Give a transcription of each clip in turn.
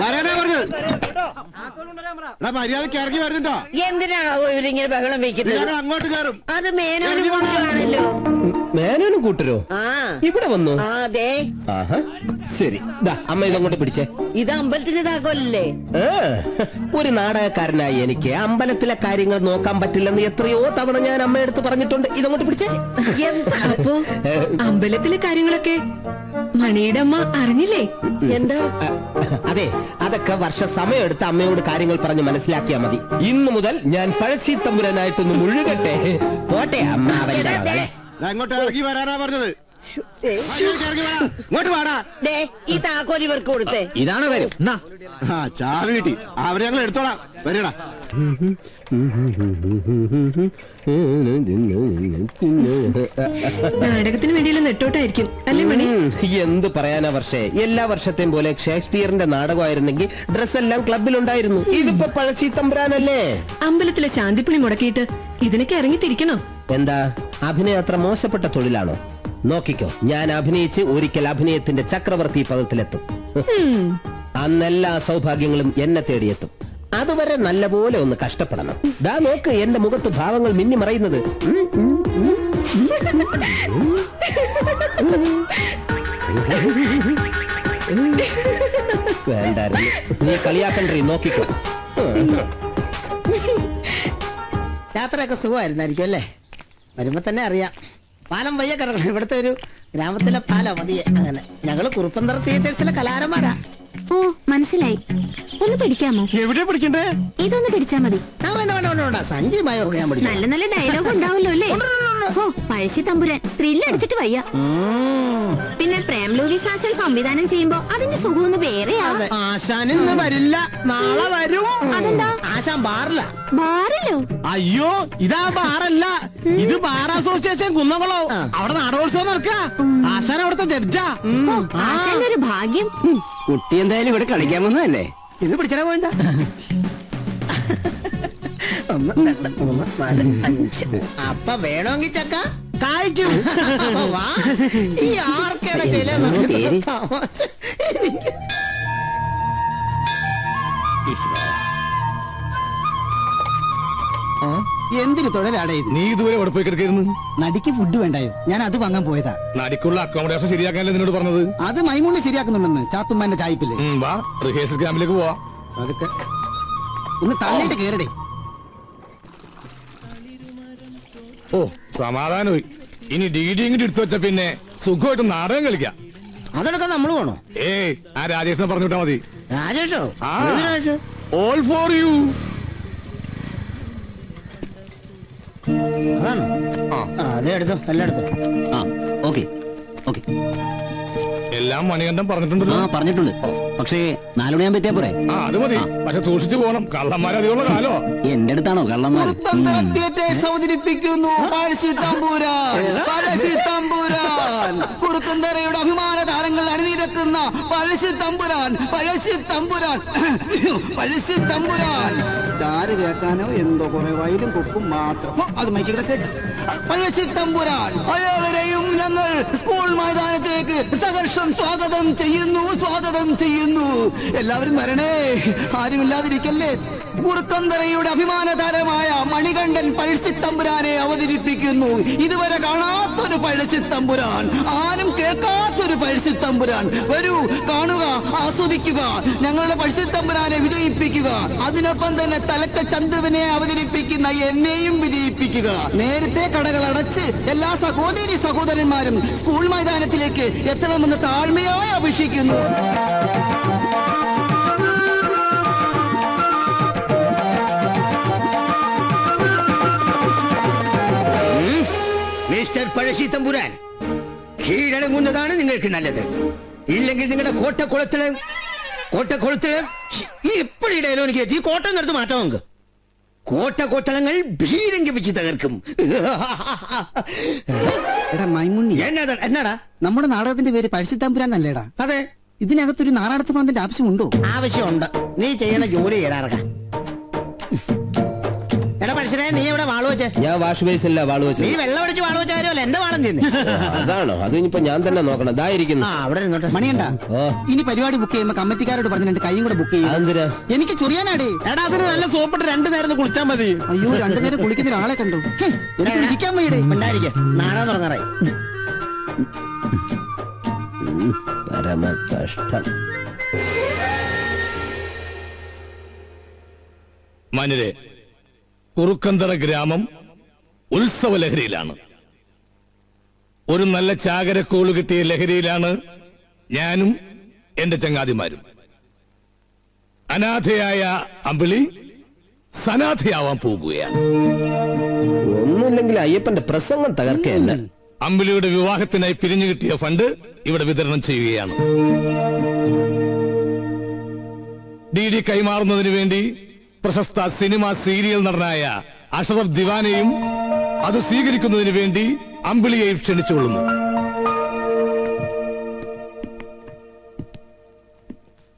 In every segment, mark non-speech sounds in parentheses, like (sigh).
വരാനാ പറഞ്ഞത്? എടാ മര്യാദയ്ക്ക് ഇറങ്ങി വരുന്നുണ്ടോ? എന്തിനാണോ ഇവരിങ്ങനെ ബഹളം വെക്കുന്നത്? അങ്ങോട്ട് കയറും. അത് മേനോട് കൊണ്ടുവാണല്ലോ മേനോനും കൂട്ടരോ? ആ. ഇവിടെ വന്നു? അതെ ശരി. ദാ അമ്മ ഇതങ്ങോട്ട് പിടിച്ചേ. ഇത് അമ്പലത്തിന്റെ താക്കോലല്ലേ? ഒരു നാടകക്കാരനായി എനിക്ക് അമ്പലത്തിലെ കാര്യങ്ങൾ നോക്കാൻ പറ്റില്ലെന്ന് എത്രയോ തവണ ഞാൻ അമ്മയെടുത്ത് പറഞ്ഞിട്ടുണ്ട്. ഇതങ്ങോട്ട് പിടിച്ചേ. അപ്പോ? അമ്പലത്തിലെ കാര്യങ്ങളൊക്കെ മണിയുടെ അമ്മ അറിഞ്ഞില്ലേ? എന്താ? അതെ അതൊക്കെ വർഷ സമയമെടുത്ത് അമ്മയോട് കാര്യങ്ങൾ പറഞ്ഞ് മനസ്സിലാക്കിയാ മതി. ഇന്നു മുതൽ ഞാൻ പഴശ്ശി തമ്പുരനായിട്ടൊന്ന് മുഴുകട്ടെ. പോട്ടെ അമ്മ അവന്റെ ഇങ്ങോട്ട് ഇറങ്ങി വരാനാ പറഞ്ഞത്. ഇങ്ങോട്ട് വാടാ. ദേ ഈ താക്കോൽ ഇവർക്ക് കൊടുത്തേ. ഇതാണ് കാര്യം? എന്നാ ആ ചാവി കിട്ടി. അവരെ ഞങ്ങൾ എടുത്തോളാം. വരടാ. നാടകത്തിന് വേണ്ടിയുള്ള നെട്ടോട്ടായിരിക്കും. അല്ലേ മണി? എന്ത് പറയാനാ വർഷേ? എല്ലാ വർഷത്തെയും പോലെ ഷേക്സ്പിയറിന്റെ നാടകമായിരുന്നെങ്കിൽ ഡ്രസ് എല്ലാം ക്ലബിലുണ്ടായിരുന്നു ഇതിപ്പോ പഴശ്ശി തമ്പുരാനല്ലേ? അമ്പലത്തിലെ ശാന്തിപ്പിണി മുടക്കിയിട്ട് ഇതിനൊക്കെ ഇറങ്ങി തിരിക്കണോ എന്താ? അഭിനയം അത്ര മോശപ്പെട്ട തൊഴിലാണോ? നോക്കിക്കോ ഞാൻ അഭിനയിച്ച് ഒരിക്കൽ അഭിനയത്തിന്റെ ചക്രവർത്തി പദത്തിലെത്തും. അന്നെല്ലാ സൗഭാഗ്യങ്ങളും എന്നെ തേടിയെത്തും. അതുവരെ നല്ലപോലെ ഒന്ന് കഷ്ടപ്പെടണം. ദാ നോക്ക് എന്റെ മുഖത്ത് ഭാവങ്ങൾ മിന്നി മറയുന്നത്. വേണ്ടായിരുന്നു. നീ കളിയാക്കണ്ടേ നോക്കിക്കോ. യാത്രയൊക്കെ സുഖമായിരുന്നായിരിക്കും അല്ലേ? വരുമ്പോ തന്നെ അറിയാം. പാലം വയ്യ കിടക്കണം ഇവിടുത്തെ ഒരു ഗ്രാമത്തിലെ പാലം മതിയെ അങ്ങനെ. ഞങ്ങൾ കുറുപ്പന്തറ തിയേറ്റേഴ്സിലെ കലാകാരന്മാരാ. ഓ മനസ്സിലായി. ഒന്ന് പിടിക്കാമോ എവിടെ പിടിക്കണ്ടേ ഇതൊന്ന് പിടിച്ചാ മതി. ആ വേണ്ട വേണ്ട വേണ്ട വേണ്ട. സഞ്ജയമായൊക്കെ ഞാൻ പഠിച്ചു നല്ല നല്ല ഡയലോഗ് ഉണ്ടാവല്ലോ അല്ലേ? ഓ പഴശ്ശി തമ്പുരാൻ. ത്രില്ല് അടിച്ചിട്ട് വയ്യ. പിന്നെ പ്രേം ലൂവിസ് ആശാൻ സംവിധാനം ചെയ്യുമ്പോ അതിന്റെ സുഖമൊന്നും വേറെയാ. ആശാൻ ഇന്ന് വരില്ല. നാളെ വരും. അതെന്താ? ആശാൻ ബാറില്ല. ബാറിലോ? അയ്യോ ഇതാ ബാറല്ല. ഇത് ബാർ അസോസിയേഷൻ കുന്നംകുളോ. അവിടെ നാടകോത്സവം നടക്ക. ആശാൻ അവിടുത്തെ ജഡ്ജാ. ആശാന്റെ ഒരു ഭാഗ്യം. കുട്ടി എന്തായാലും ഇവിടെ കളിക്കാൻ വന്നതല്ലേ? ഇത് പിടിച്ചാ പോയിന്താ (laughs) ഒന്ന് രണ്ട് മൂന്ന് നാല് അഞ്ച്. അപ്പൊ വേണമെങ്കിൽ ചക്ക. കായ്ക്കും. വാ. ഈ തൊഴിലാടേ ഇത്? നീ ഇതുവരെ എവിടെ പോയി കിടക്കായിരുന്നു? നടിക്ക് ഫുഡ് വേണ്ടായോ? ഞാൻ അത് വാങ്ങാൻ പോയതാ. നടിക്കുള്ള അക്കോമഡേഷൻ ശരിയാക്കാനല്ലേ നിന്നോട് പറഞ്ഞത്? അത് മൈമൂണ് ശരിയാക്കുന്നുണ്ടെന്ന് ചാത്തുമ്മാന്റെ ചായ്പില്ലേ ഉം, വാ. റിഹേഴ്സൽ ക്യാമ്പിലേക്ക് പോവാ. അതൊക്കെ. ഒന്ന് തള്ളിയിട്ട് കേറടേ. ഓ സമാധാനമായി. ഇനി ഡി ഡി ഇങ്ങോട്ട് എടുത്തു വെച്ച പിന്നെ സുഖമായിട്ട് നാടകം കളിക്കാം. അതെടുക്കാൻ നമ്മൾ വേണോ ഏയ് ആ രാജേഷിനെ പറഞ്ഞു വിട്ടാ മതി. രാജേഷോ? ആ. ഏത് രാജേഷ്? ഓൾ ഫോർ യു അതാണോ? ആ. ആ അതെ എടുത്തോ എല്ലാം എടുത്തോ. ആ ഓക്കെ ഓക്കെ. എല്ലാം മണികണ്ഠൻ പറഞ്ഞിട്ടുണ്ടല്ലോ. ആ പറഞ്ഞിട്ടുണ്ട്. പക്ഷേ നാലുമണിയാൻ പറ്റിയ പോരെ? ആ അത് മതി. പക്ഷെ സൂക്ഷിച്ചു പോകണം കള്ളന്മാരധികമുള്ള കാലോ? എന്റെ അടുത്താണോ കള്ളന്മാർ അവതരിപ്പിക്കുന്നു. പരസ്യ തമ്പുരാൻ. കുറുക്കന്തറയുടെ അഭിമാന താരങ്ങൾ അണിനിരക്കുന്ന പഴശ്ശി തമ്പുരാൻ പഴശ്ശി തമ്പുരാൻ. പഴശ്ശി തമ്പുരാൻ. ആര് കേൾക്കാനോ എന്തോ കുറെ വയലും കൊപ്പും മാത്രം. അത് മൈക്കിടെ കേട്ടു. പഴശ്ശി തമ്പുരാൻ. പഴയവരെയും ഞങ്ങൾ സ്കൂൾ മൈതാനത്തേക്ക് സഹർഷം സ്വാഗതം ചെയ്യുന്നു സ്വാഗതം ചെയ്യുന്നു. എല്ലാവരും വരണേ. ആരുമില്ലാതിരിക്കല്ലേ? കുറുക്കന്തറയുടെ അഭിമാന മണികണ്ഠൻ പഴശ്ശിത്തമ്പുരാനെ അവതരിപ്പിക്കുന്നു. ഇതുവരെ കാണാത്തൊരു പഴശ്ശിത്തമ്പുരാൻ. ആരും കേൾക്കാത്തൊരു പഴശ്ശിത്തമ്പുരാൻ. വരൂ കാണുക ആസ്വദിക്കുക. ഞങ്ങളുടെ പഴശ്ശിത്തമ്പുരാനെ വിജയിപ്പിക്കുക. അതിനൊപ്പം തന്നെ തലക്ക ചന്തുവിനെ അവതരിപ്പിക്കുന്ന എന്നെയും വിജയിപ്പിക്കുക. നേരത്തെ കടകൾ അടച്ച് എല്ലാ സഹോദരി സഹോദരന്മാരും സ്കൂൾ മൈതാനത്തിലേക്ക് എത്തണമെന്ന് താഴ്മയായി അപേക്ഷിക്കുന്നു. മിസ്റ്റർ പഴശ്ശി തമ്പുരാൻ കീഴടങ്ങുന്നതാണ് നിങ്ങൾക്ക് നല്ലത്. ഇല്ലെങ്കിൽ നിങ്ങളുടെ കോട്ടക്കുളത്തിൽ കോട്ടക്കുളത്തിൽ എപ്പോഴിടയിലോ എനിക്ക് ഈ കോട്ട നിർത്ത് മാറ്റാം നമുക്ക് ഭീരങ്കി ഭീരങ്കിപ്പിച്ച് തകർക്കും. എടാ മൈമുണ്ണി. എന്നതാ എന്നാടാ? നമ്മുടെ നാടകത്തിന്റെ പേര് പഴശ്ശിത്തമ്പുരാൻ അല്ലേടാ? അതെ. ഇതിനകത്തൊരു പണത്തിന്റെ ആവശ്യമുണ്ടോ? ആവശ്യമുണ്ട്. നീ ചെയ്യണ ജോലി ചെയ്യടാ എടാ മനുഷ്യനെ നീ ഇവിടെ വാൾ വെച്ചേ? ഞാൻ വാഷ് ബേസില്ല വാൾ നീ വെച്ചത് വെള്ളം അടിച്ച് വാൾ വെച്ചാലും അല്ല എന്റെ വാളം തിന്നു അതാണോ അത് ഇനിയിപ്പോ ഞാൻ തന്നെ നോക്കണം. ഇതായിരിക്കുന്നു ആ അവിടെ ഇരുന്നോട്ടെ. മണിയണ്ട ഓ. ഇനി പരിപാടി ബുക്ക് ചെയ്യുമ്പോ കമ്മിറ്റിക്കാരോട് പറഞ്ഞിട്ട് കൈയും കൂടെ ബുക്ക് ചെയ്യും. അതെന്തിനാ? എനിക്ക് ചൊറിയാനാടേ. എടാ അതിന് നല്ല സോപ്പിട്ട് രണ്ടു നേരം കുളിച്ചാൽ മതി. അയ്യോ രണ്ടു നേരം കുളിക്കുന്ന ഒരാളെ കണ്ടു. ഹും, എനിക്ക് ഇരിക്കാൻ വയ്യടേ. ഉണ്ടായിരിക്കെ. നാടാൻ തുടങ്ങാറായി. പരമ കഷ്ടം മാന്യരെ കുറുക്കന്തറ ഗ്രാമം ഉത്സവ ലഹരിയിലാണ് ഒരു നല്ല ചാകരക്കോൾ കിട്ടിയ ലഹരിയിലാണ് ഞാനും എന്റെ ചങ്ങാതിമാരും. അനാഥയായ അമ്പിളി സനാഥയാവാൻ പോകുകയാണ്. ഒന്നുമില്ലെങ്കിൽ അയ്യപ്പന്റെ പ്രസംഗം തകർക്കയല്ല. അമ്പിളിയുടെ വിവാഹത്തിനായി പിരിഞ്ഞു കിട്ടിയ ഫണ്ട് ഇവിടെ വിതരണം ചെയ്യുകയാണ്. ഡി ഡി കൈമാറുന്നതിന് വേണ്ടി പ്രശസ്ത സിനിമ സീരിയൽ നടനായ അഷറഫ് ദിവാനെയും അത് സ്വീകരിക്കുന്നതിന് വേണ്ടി അമ്പിളിയെയും ക്ഷണിച്ചുകൊള്ളുന്നു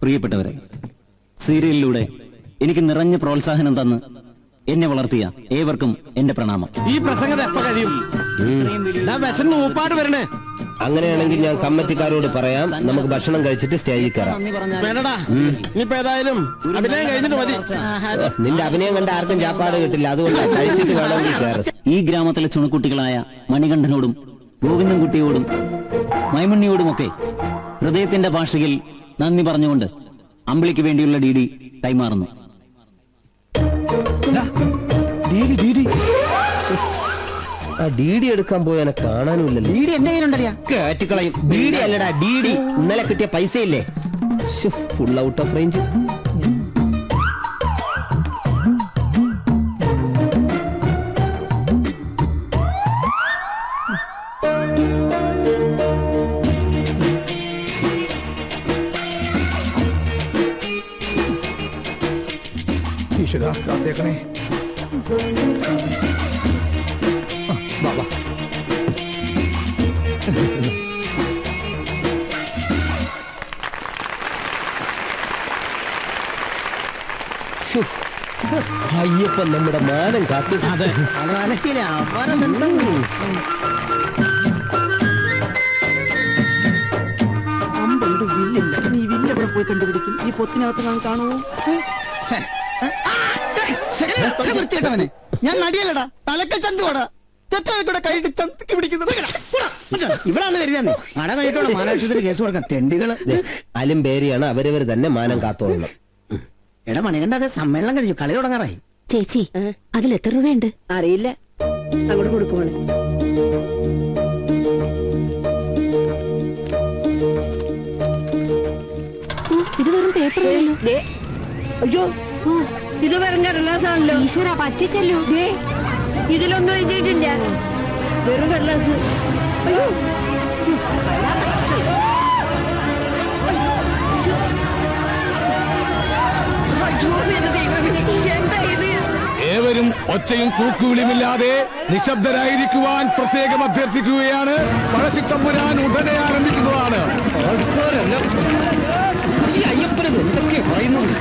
പ്രിയപ്പെട്ടവരെ സീരിയലിലൂടെ എനിക്ക് നിറഞ്ഞ പ്രോത്സാഹനം തന്ന് എന്നെ വളർത്തിയ ഏവർക്കും എന്റെ പ്രണാമം. ഈ പ്രസംഗം എപ്പോ കഴിയും? ഞാൻ വിശന്ന് ഊപ്പാട് വരണേ. അങ്ങനെയാണെങ്കിൽ ഞാൻ കമ്മിറ്റിക്കാരോട് പറയാം. നമുക്ക് ഭക്ഷണം കഴിച്ചിട്ട് സ്റ്റേജിൽ കയറാം. വേണ്ടടാ ഇനിയിപ്പോ ഏതായാലും അഭിനയം കഴിഞ്ഞിട്ട് മതി. നിന്റെ അഭിനയം കണ്ട ആർക്കും ചാപ്പാട് കിട്ടില്ല. അതുകൊണ്ട് കഴിച്ചിട്ട് വേണമെങ്കിൽ കയറും. ഈ ഗ്രാമത്തിലെ ചുണക്കുട്ടികളായ മണികണ്ഠനോടും ഗോവിന്ദൻകുട്ടിയോടും മൈമുണ്ണിയോടുമൊക്കെ ഹൃദയത്തിന്റെ ഭാഷയിൽ നന്ദി പറഞ്ഞുകൊണ്ട് അമ്പിളിക്ക് വേണ്ടിയുള്ള ഡി ഡി കൈമാറുന്നു. D D. ഡി എടുക്കാൻ പോയവനെ കാണാനുമില്ലല്ലോ. വീട് എന്റെ കയ്യിലുണ്ടറിയാ കേറ്റിക്കളയും ഡി ഡി അല്ലടാ ഡി ഡി. ഇന്നലെ കിട്ടിയ പൈസ ഇല്ലേ ഫുൾ ഔട്ട് ഓഫ് റേഞ്ച് ഈശ്വരാ കാത്തേക്കണേ അയ്യപ്പൻ നമ്മുടെ മാനം കാത്തു. അതെ. അവരെ സെൻസം അമ്പുണ്ട് വില്ലില്ല. നീ വില്ല് എവിടെ പോയി കണ്ടുപിടിക്കും? ഈ പൊത്തിനകത്ത് ഞാൻ കാണുമോ വൃത്തിയിട്ടവനെ ഞാൻ നടിയല്ലടാ. തലക്കൽ ചന്തുവാടാ. ചെറ്റവിടെ കൈയിട്ട് ചന്തിക്ക് പിടിക്കുന്നത്. ഇവിടാണ് കരുതാന്ന് അട കഴിഞ്ഞിട്ടുള്ള മാനാക്ഷത്തിന് കേസ് കൊടുക്കാൻ തെണ്ടികൾ. അലും പേരിയാണ് അവരവർ തന്നെ മാനം കാത്തോളണം. എടാ മണികണ്ട അതെ സമ്മേളനം കഴിഞ്ഞു. കളി തുടങ്ങാറായി. ചേച്ചി അതിൽ എത്ര രൂപയുണ്ട്? അറിയില്ല. അങ്ങോട്ട് കൊടുക്കുവാണ് ഇത് വെറും പേപ്പർ അയ്യോ ഇത് വെറും കടലാസാണല്ലോ. ഈശ്വര പറ്റിച്ചല്ലോ. ദേ, ഇതിലൊന്നും എഴുതിയിട്ടില്ല. വെറും കടലാസ്. ഏവരും ഒച്ചയും കൂക്കുവിളിയുമില്ലാതെ നിശബ്ദരായിരിക്കുവാൻ പ്രത്യേകം അഭ്യർത്ഥിക്കുകയാണ്. പഴശിത്തമ്പുരാൻ ഉടനെ ആരംഭിക്കുന്നതാണ്. അയ്യപ്പനത് എന്തൊക്കെ പറയുന്നത്?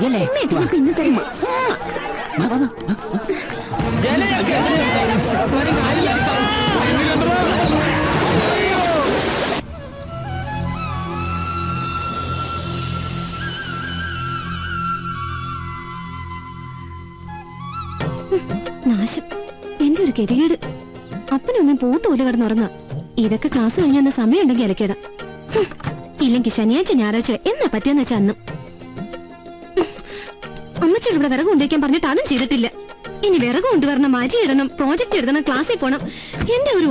ഉമ്മകരായിട്ടായിരിക്കല്ലേ ഉമ്മ പിന്നെ തരും. നാശം. എന്റെ ഒരു ഗതികേട്. അപ്പനും അമ്മയും പൂത്തോൽ കിടന്നുറങ്ങ. ഇതൊക്കെ ക്ലാസ് കഴിഞ്ഞ വന്ന സമയമുണ്ടെങ്കിൽ ഇലക്കേടാം ഇല്ലെങ്കിൽ ശനിയാഴ്ച ഞായറാഴ്ച എന്നാ പറ്റിയെന്ന് വെച്ചാൽ അന്നും. അമ്മച്ചിയോട് ഇവിടെ വിറക് കൊണ്ടുവയ്ക്കാൻ പറഞ്ഞിട്ട് അതും ചെയ്തിട്ടില്ല. ഇനി വിറക് കൊണ്ടുവരണം മാറ്റി ഇടണം പ്രോജക്റ്റ് എഴുതണം ക്ലാസ്സിൽ പോണം. എന്റെ ഒരു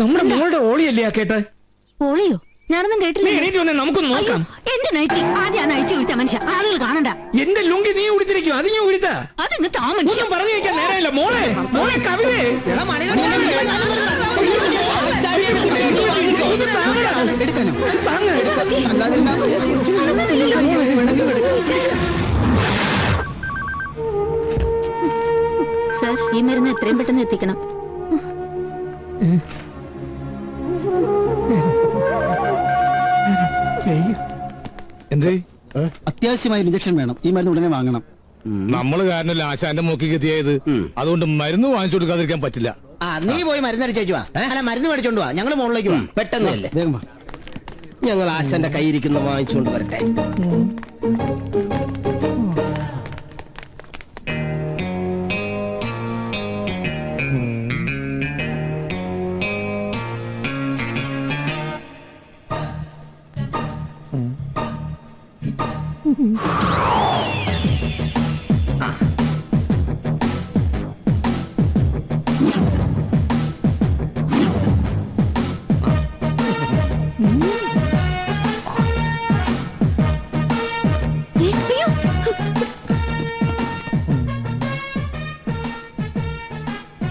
നമ്മുടെ മോളുടെ ഓളിയല്ലേ ആ ഓളിയോ? ഞാനൊന്നും കേട്ടില്ല. നമുക്കൊന്ന് നോക്കാം. എന്റെ നൈറ്റി. ആദ്യം ആ നൈറ്റി കൊടുത്ത മനുഷ്യ. ആളുകൾ കാണണ്ട. എന്റെ ലുങ്കി നീ ഉടുത്തിരിക്കും അതിങ്ങ് ഊരിത്താ അതങ്ങ് താമസിച്ചു ഒന്നും പറഞ്ഞു നേരമില്ല മോളെ മോളെ കവിതേ എടുക്കാനോ? അല്ലാതിരുന്നാ സർ ഈ മരുന്ന് എത്രയും പെട്ടെന്ന് എത്തിക്കണം. എന്തേ? അത്യാവശ്യമായ ഇഞ്ചക്ഷൻ വേണം. ഈ മരുന്ന് ഉടനെ വാങ്ങണം. നമ്മൾ കാരണം ആശാന്റെ മൂക്കിക്ക് എത്തിയത് അതുകൊണ്ട് മരുന്ന് വാങ്ങിച്ചു കൊടുക്കാതിരിക്കാൻ പറ്റില്ല. ആ നീ പോയി മരുന്ന് അടിച്ചേച്ചു വാ. അല്ല മരുന്ന് മേടിച്ചോണ്ട് വാ. ഞങ്ങൾ മുകളിലേക്ക് വാ. വാ. ഞങ്ങൾ ആശാന്റെ കയ്യിരിക്കുന്ന വാങ്ങിച്ചുകൊണ്ട് വരട്ടെ.